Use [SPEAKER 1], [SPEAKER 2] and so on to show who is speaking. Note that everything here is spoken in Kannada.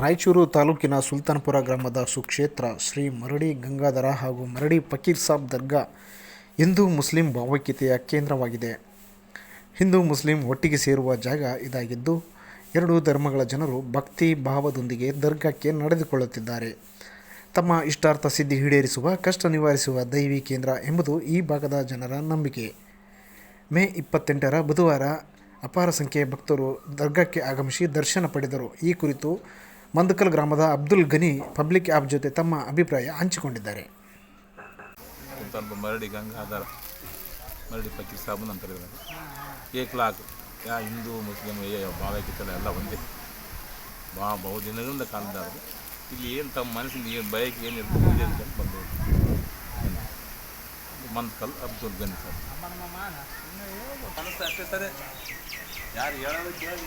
[SPEAKER 1] ರಾಯಚೂರು ತಾಲೂಕಿನ ಸುಲ್ತಾನ್ಪುರ ಗ್ರಾಮದ ಸುಕ್ಷೇತ್ರ ಶ್ರೀ ಮರಡಿ ಗಂಗಾಧರ ಹಾಗೂ ಮರಡಿ ಫಕೀರ್ ಸಾಬ್ ದರ್ಗಾ ಹಿಂದೂ ಮುಸ್ಲಿಂ ಭಾವೈಕ್ಯತೆಯ ಕೇಂದ್ರವಾಗಿದೆ. ಹಿಂದೂ ಮುಸ್ಲಿಂ ಒಟ್ಟಿಗೆ ಸೇರುವ ಜಾಗ ಇದಾಗಿದ್ದು, ಎರಡೂ ಧರ್ಮಗಳ ಜನರು ಭಕ್ತಿ ಭಾವದೊಂದಿಗೆ ದರ್ಗಾಕ್ಕೆ ನಡೆದುಕೊಳ್ಳುತ್ತಿದ್ದಾರೆ. ತಮ್ಮ ಇಷ್ಟಾರ್ಥ ಸಿದ್ಧಿ ಈಡೇರಿಸುವ, ಕಷ್ಟ ನಿವಾರಿಸುವ ದೈವಿ ಕೇಂದ್ರ ಎಂಬುದು ಈ ಭಾಗದ ಜನರ ನಂಬಿಕೆ. ಮೇ ಇಪ್ಪತ್ತೆಂಟರ ಬುಧವಾರ ಅಪಾರ ಸಂಖ್ಯೆಯ ಭಕ್ತರು ದರ್ಗಾಕ್ಕೆ ಆಗಮಿಸಿ ದರ್ಶನ ಪಡೆದರು. ಈ ಕುರಿತು ಮಂದಕಲ್ ಗ್ರಾಮದ ಅಬ್ದುಲ್ ಗನಿ ಪಬ್ಲಿಕ್ ಆ್ಯಪ್ ಜೊತೆ ತಮ್ಮ ಅಭಿಪ್ರಾಯ ಹಂಚಿಕೊಂಡಿದ್ದಾರೆ.
[SPEAKER 2] ಮರಡಿ ಗಂಗಾಧರ ಮರಡಿ ಪಕ್ಕಿ ಸಾಬನ್ ಅಂತ ಏಕ್ಲಾಕ್ ಯಾ ಹಿಂದೂ ಮುಸ್ಲಿಂ ಏ ಭಾವೈಕ್ಯತೆ ಎಲ್ಲ ಒಂದೇ. ಬಾ ಬಹು ದಿನಗಳಿಂದ ಕಾಲದ ಇಲ್ಲಿ ಏನು ತಮ್ಮ ಮನಸ್ಸಿನ ಏನು ಬಯಕೆ ಏನು ಇರ್ತದೆ ಇದೆ ಅಂತ ಬಂದು ಮಂತ್ಕಲ್ ಅಬ್ದುಲ್ ಗನಿ ಸರ್
[SPEAKER 3] ಮನಸ್ಸು ಅಷ್ಟೇ ಸರಿ. ಯಾರು ಹೇಳೋದು ಕೇಳಿ